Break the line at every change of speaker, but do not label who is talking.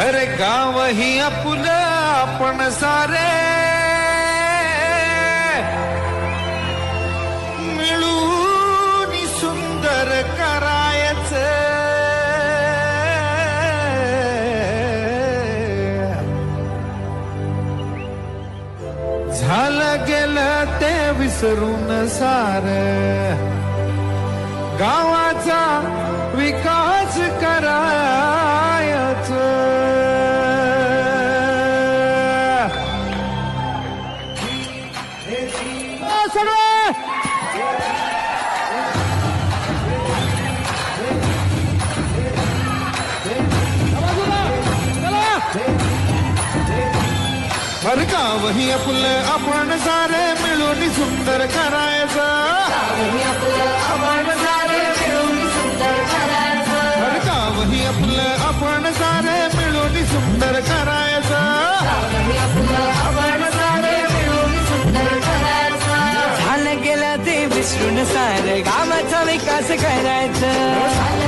अरे गाव ही आपलं आपण सारे. मिळून सुंदर करायचं. झालं गेलं ते विसरून सार. गावाचा विकास कर भरका वही आपलं अपन सारे मिलो नी सुंदर कराएगा हर का वही अपुल अपन सारे
सार गावाचा विकास करायचं